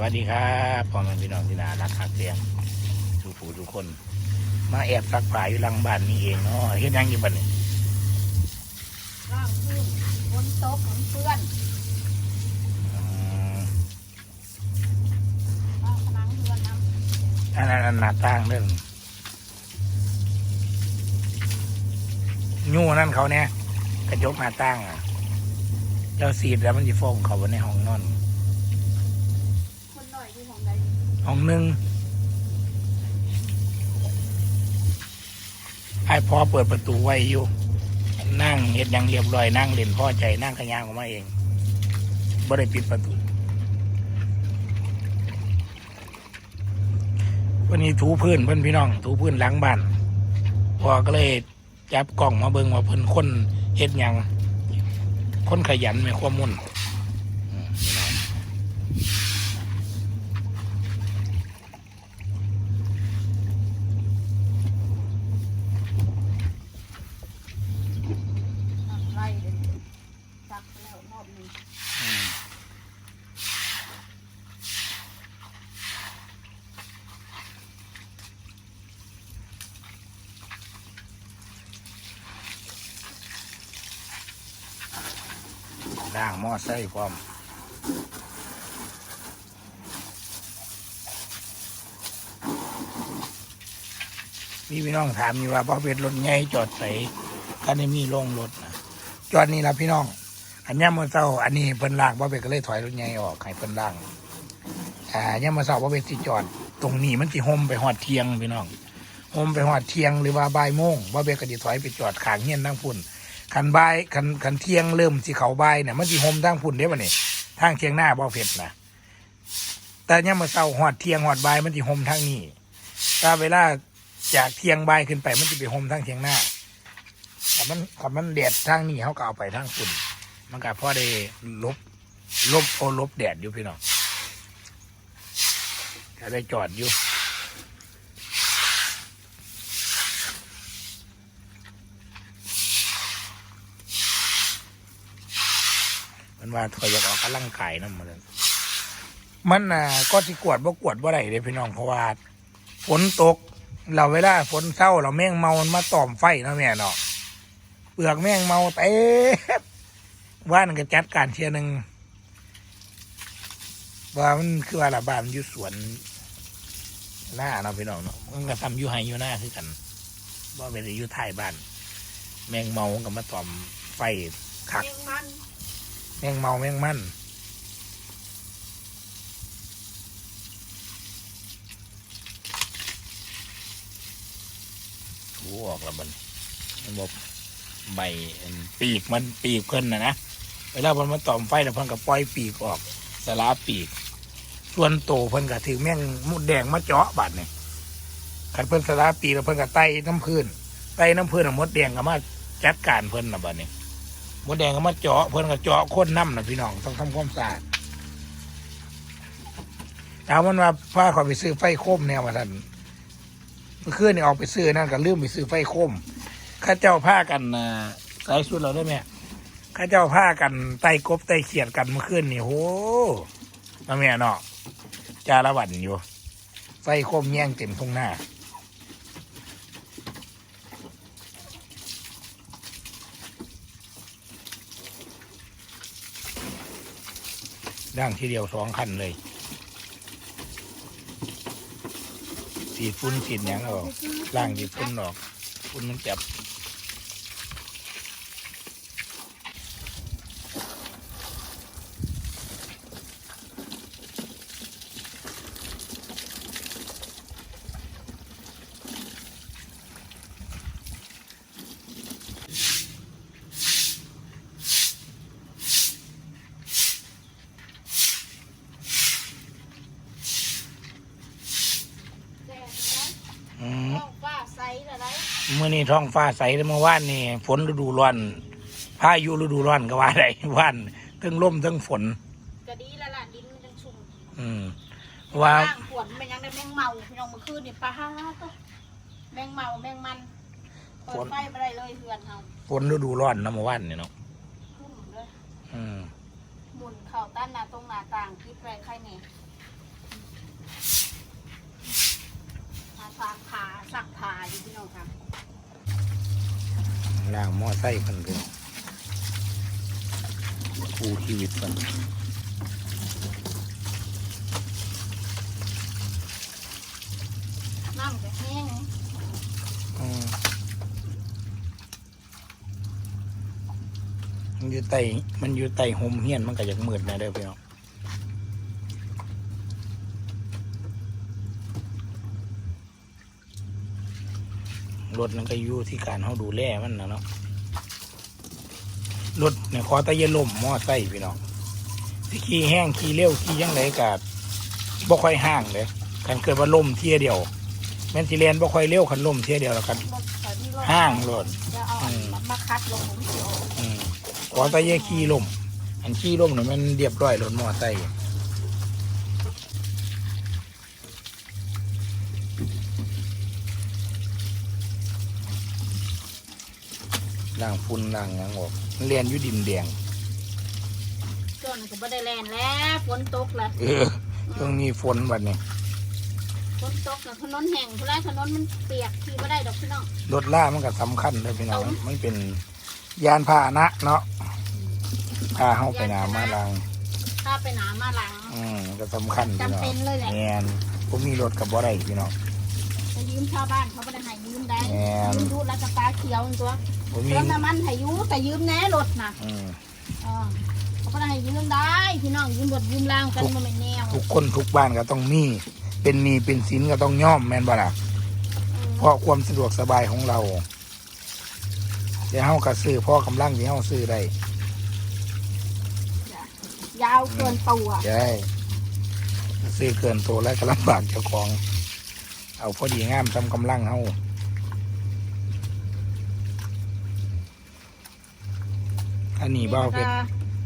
วัสดีครับพ่อแม่พี่น้องที่น่ารักหักเสียงทุกผู้ทุกคน มาแอบซักผ้าอยู่หลังบ้านนี่เองเนาะเฮ็ดหยังอยู่บ้านนี่ร่างพื้นบนโต๊ะของเพื่อนอืมร่างพนังเพื่อนน้อันนั้นอันหน้าต่างเด้อยู่นั่นเขาเนี่ยกระจกหน้าต่างอะเจ้าสีดแล้วมันจะฟองเขาไว้ในห้องนอนำคนหน่อยที่ของใด ห้องหนึ่งไอ้พอเปิดประตูไว้อยู่ นั่งเห็ดยังเรียบร้อยนั่งเล่นพ่อใจนั่งขยางออกมาเองบ่ได้ปิดประตู วันนี้ถูพื้นเพื่อนพี่น้อง ถูพื้นหลังบ้านพอก็เลยจับกล้องมาเบิ่งว่าเพิ่นคนเฮ็ดยังคนขยันไม่ความมุ่นอืมพี่น้อง นั่งไล่เลยซักไปแล้วรอบหนึง อืม ด่างมอไส้พร้อมมีพี่น้องถามอยู่ว่าพ่อเป็นรถไงจอดใส่ก็ได้มีโล่งรถนะจอดนี่ละพี่น้อง อันย่ามมื่อเช้าอันนี้เพิ่นล่างบ่เป็นก็เลยถอยรถไงออกให้เพิ่นล่าง อ่าย่ามมื่อเช้าบ่เป็นสิจอด ตรงนี้มันสิห่มไปฮอดเทียงพี่น้องห่มไปฮอดเทียงหรือว่าบ่ายโมงบ่เป็นก็สิถอยไปจอดขางเฮียนทางพุ่น คันใบ่ายคันคันเที่ยงเริ่มสิเข้าบ่ายเนี่ยมันสิห่มทางพุ่นเด้บ่นี่ยทางเที่ยงหน้าบ่เผ็ดนะแต่ย่ามมื่อเช้าฮอดเที่ยงฮอดใบมันสิห่มทางนี้ถ้าเวลาจากเที่ยงใบขึ้นไปมันสิไปห่มทางเที่ยงหน้าถ้ามันถ้ามันแดดทางนี้เขาก็เอาไปทางพุ่นมันก็พอได้ลบลบโอลบแดดอยู่พี่น้องก็ได้จอดอยู่ มันว่าถอยอยากออกกำลังกายนะมันนั้นมันน่ะก็สิกวดบ่กวดบ่ได้เลยพี่น้องเพราะว่าฝนตก เราเวลาฝนเศร้าเราแม่งเมามันมาตอมไฟนะแม่เนาะเปลือกแม่งเมาเต็มว่านก็จัดการเทียหนึ่งว่ามันคือว่าละบ้านมันอยู่สวนหน้าเนาะพี่น้องเนาะมันก็ทำอยู่ไฮอยู่หน้าคือกันว่าเป็นอยู่ท้ายบ้าน แมงเมากับมาตอมไฟคักเลี้ยงมัน แมงเมาแมงมันถูออกแล้วมันมันบอกใบอันปีกมันปีกเพิ่นนะนะเวลามันมาตอมไฟแล้วเพิ่นก็ปล่อยปีกออกสลาปีก ส่วนโตเพิ่นก็ถือแมงมุดแดงมาเจาะบาดเนี่ยขันเพิ่นสลาปีกแล้วเพิ่นก็ไต่น้ำพื้นไต่น้ำพื้นอะมดแดงก็มาจัดการเพิ่นนะบาดเนี่ย มดแดงก็มาเจาะเพิ่นก็เจาะค้นน้ำนะพี่น้องต้องทำความสะอาดถามมันว่าพาขาไปซื้อไฟโคมแนวมาท่านเมื่อคืนนี่ออกไปซื้อนั่นก็ลืมไปซื้อไฟโคมข้าเจ้าผ้ากันนะใส่สุดเราได้ไหมข้าเจ้าผ้ากันไต่กบไต่เขียดกันเมื่อคืนนี่โหมาแม่เนาะจาระวันอยู่ ไฟโคมแย่งเต็มทุ่งหน้า ด่างทีเดียวสองคันเลย สีฟุ้นสีดหยังเอาล่างสีฟุ้นออกฟุ้นมันจับ อนี้ท้องฟ้าใสแต่เมื่อวานนี่ฝนฤดูร้อนพายุฤดูร้อนก็ว่าได้วันทั้งร่มทั้งฝนก็ดีละล่ะดินมันยังชุ่มว่าฝนมันยังได้แมงเมาพี่น้งเมื่อคืนนี่ปลาห้าตัวแมงเมาแมงมันฝนไฟไปเลยเหือนเฮาฝนฤดูร้อนนะเมื่อวานนี่เนาะชุ่มเลยหมุนเข่าต้านหน้าตรงหน้าต่างคิดไรใครเนี่ยมาซักผ้าซักผ้าอยู่พี่น้องค่ะ ล่างหม้อไส้คนเป็นครูชีวิตคนน้ำก็แห้งอืมมันอยู่ใต้มันอยู่ใต้ห่มเฮียนมันก็อยากมืดนะเด้อพี่น้อง รถมันก็อยู่ที่การเขาดูแลมันนะเนาะรถเนี่ยขอแตะเยนลมหม้อไส้พี่น้องสิขี่แห้งขี่เร็วขี่ยังไงกับบ่ค่อยห้างเลยกันเกิดว่าล่มเที่ยเดียว แม่นสิเรียนบ่ค่อยเร็วคันล่มเที่ยเดียวแล้วกันรถใส่ที่รถห้างรถจะเอาอันมาคัดลงวิดีโออืมขอแตะเยขี่ล่มอันขี่ล่มเนี่ยมันเรียบร้อยรถมอไซค์ ล่างฝุ่นล่างหยังออกมันเรียนอยู่ดินแดงจนจะไม่ได้แลนแล้วฝนตกแล้วเออช่วงนี้ฝนวันนี้ฝนตกแล้วถนนแห้งทุไรถนนมันเปียกขี่ไม่ได้ดอกพี่น้อง รถล่ามันก็สำคัญเลยพี่น้องเอามันเป็นยานพาหนะเนาะพาเข้าไปหนามาลางถ้าไปหนามาหลังอืมก็สำคัญพี่น้องจำเป็นเลยแหละแมนผมมีรถกับบ่ได้พี่น้องไปยืมชาวบ้านเขาไม่ได้ให้ยืมได้แม่น ยืมดูแล้วจะตา เขียวตัวผมมีเติมน้ำมันให้ยืมแต่ยืมแน่รถนะอืมอ่าเขาก็ได้ให้ยืมได้พี่น้องยืมรถยืมล่างกันมันไม่แนวทุกคนทุกบ้านก็ต้องมี เป็นหนี้เป็นสินก็ต้องย่อมแม่นบ่ล่ะเออเพราะความสะดวกสบายของเราเดี๋ยวเฮาก็ซื้อพ่อกำลังที่เฮาซื้อได้ยาวเกินตัวใช่ซื้อเกินตัวแล้วก็ลำบากเจ้าของ เอาพอดีงามทำกำลังเฮา อันนี้เบ้าเพชร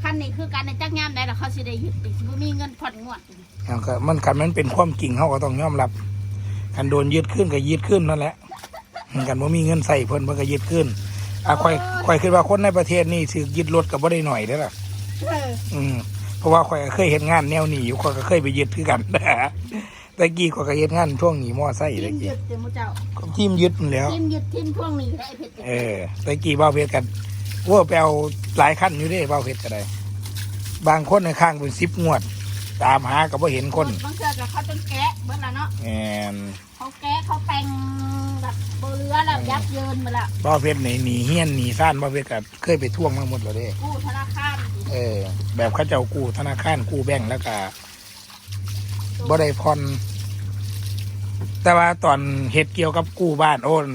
คันนี้คือการในจักงามได้แล้วเขาสิได้หยุดติบ่มีเงินผ่อนงวดเอาก็มันกันมันเป็นความจริงเขาก็ต้องยอมรับกันโดนยึดขึ้นก็ยึดขึ้นนั่นแหละกันว่ามีเงินใส่เพิ่นเพิ่นก็ยึดขึ้นอะค่อยค่อยคิดว่าคนในประเทศนี่ถือยึดรถกับบ่ได้หน่อยเด้อล่ะเอออืมเพราะว่าข่อยก็เคยเห็นงานแนวนี้อยู่ข่อยก็เคยไปยึดคือกันแต่กี้ข่อยก็เห็นงานช่วงหนีมอไซค์ทีตะมหกี้ยุดเดี๋ยวมูเจ้าทีมยึดนั่นแหล้วทีมหยุดทีมพวกนี้ได้เพชรเออตะกี้บ้าเพชรกัน ว่าไปเอาหลายขั้นอยู่เด้บ้าเพชรก็ได้ บางคนในข้างเป็นสิบงวด ตามหาก็บ่เห็นคนบางเทื่อก็เขาจนแกะเบิ่งละเนาะแอนเขาแกะเขาแต่งแบบเบเรือแล้วยับเยินมาละบ้าเพชรในหนีเฮี้ยนหนีซ่านบ้าเพชรก็เคยไปท่วงมาหมดแล้วเด้กู้ธนาคารเออ แบบเขาเจ้ากู้ธนาคารกู้แบงก์แล้วก็บ่ได้ผ่อนแต่ว่าตอนเฮ็ดเกี่ยวกับกู้บ้านโอน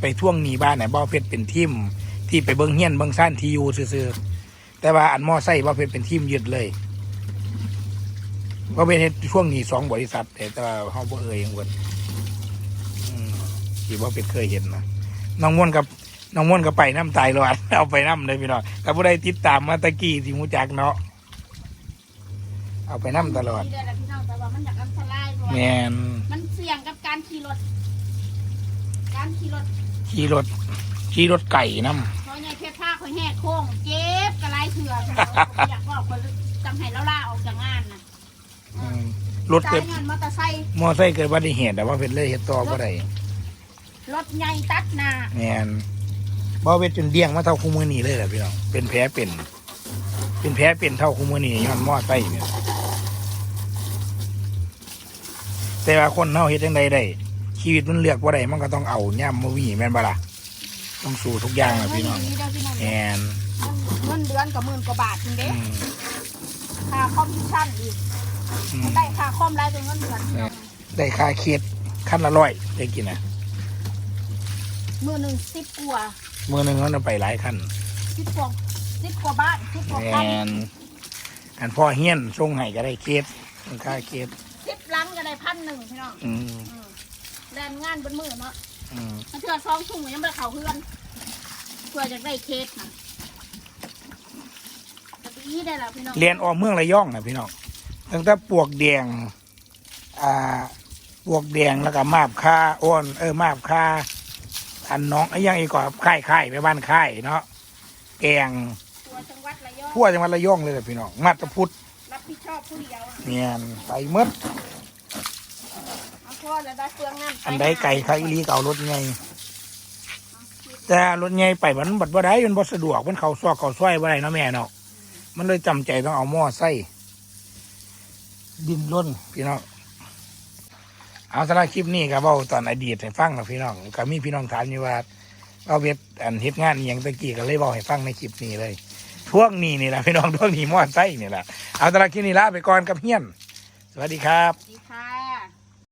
ไปท่วงหนีบ้านไหนบ้าเพชรเป็นทีม ที่ไปเบิ้งเฮี้ยนเบิ้งซ่านที่อยู่ซื่อๆแต่ว่าอันมอไซค์บ้าเพชรเป็นทีมยึดเลยบ้าเพชรเฮ็ดช่วงหนีสองบริษัท แต่ว่าเขาบ่เอ่ยยังเพิ่นอืมที่บ้าเพชรเคยเห็นนะน้องม่วนกับน้องม่วนก็ไปน้ำตายรอดเอาไปน้ำเลยพี่น้องแต่ผู้ใดติดตามมาตะกี้ที่มูจักเนาะเอาไปน้ำตลอดนี่แหละพี่น้องแต่ว่ามันอยากอันตรายเพราะแมว่านมันเสี่ยงกับการขี่รถ การขี่รถขี่รถขี่รถไก่น้เพราะไง เพชรผ้าคอยแหกโค้งเจ็บกระไรเถื่อพี่น้องอยากบอกคนจังให้แล้วล่าออกจากงานนะำอืมรถจ่าเกิยดเงินมอเตอร์ไซค์มอไซค์เกิดอุบัติเหตุแต่ว่าเป็นเลยเฮ็ดต่อบ่ได้รถใหญ่ตัดหน้าแมนบ่เวทจนเดี้ยงมาเท่าคู่มือนี้เลยแหละพี่น้องเป็นแผลเป็น เป็นแผลเป็นเท่าคู่มือนี้ย้อนมอไซค์เนี่ยแต่ว่าคนเฮาเฮ็ดจังไดได้ชีวิตมันเลือกบ่ได้มันก็ต้องเอาย่ำมาวีแม่นบ่ล่ะ ต้องสู้ทุกอย่างอะพี่น้องเงินเดือนพี่น้องแมนเงินเดือนกับหมื่นกว่าบาทจริงเด้อืมค่าคอมมิชชั่นอีกอืมได้ค่าคอมรายเป็นเงินเดือนพี่น้องได้ค่าเคสขั้นละร้อยได้กินนะมือหนึ่งสิบกว่ามือหนึ่งเขาเอาไปหลายขั้นสิบกว่าสิบกว่าบาทสิบกว่าแมพันนอันพ่อเฮี้ยนส่งให้ก็ได้เคสมันค่าเคสสิบหลังก็ได้พันหนึ่งพี่น้องอืม อืมแรงงานบนมือเนาะอื มมันเถื่อซองถุงยังไม่ได้เขาเพื่อนเพื่อจะได้เคสนะจะไปยี่ได้ละพี่น้องเรียนออกเมืองระยองนะพี่น้องตั้งแต่ปวกแดง อ่า ปวกแดงแล้วก็มาบค่าอ้อนเออมาบค่าอันน้องไอ้ยังอีกกว่าค่ายค่ายไปบ้านค่ายเนาะแกงตัวจังหวัดระยองพั่วจังหวัดระยองเลยแหละพี่น้องมาตรพุทธรับผิดชอบผู้เดียวอะ เนียนไปหมดเอา พ่อแล้วได้เฟืองน้ำอันใดไก่ข้าอีหลีก็เอารถไงแต่รถไงไปมันบัดบ่ได้มันบ่สะดวกมันเข้าซอกเข้าซอยบ่ได้เนาะแม่เนาะมันเลยจำใจต้องเอาหม้อไส้ดินล้นพี่น้องเอาสำหรับคลิปนี้ก็เว้าตอนอดีตให้ฟังนะพี่น้องก็มีพี่น้องถามอยู่ว่าเอาเว็ดอันเฮ็ดงานอหย่างตะกี้ก็เลยเว้าให้ฟังในคลิปนี้เลยช่วงนี้นี่แหละพี่น้องช่วงนี้หม้อไส้นี่แหละเอาสำหรับคลิปนี้ลาไปก่อนกับเฮียน สวัสดีครับ ดีค่ะ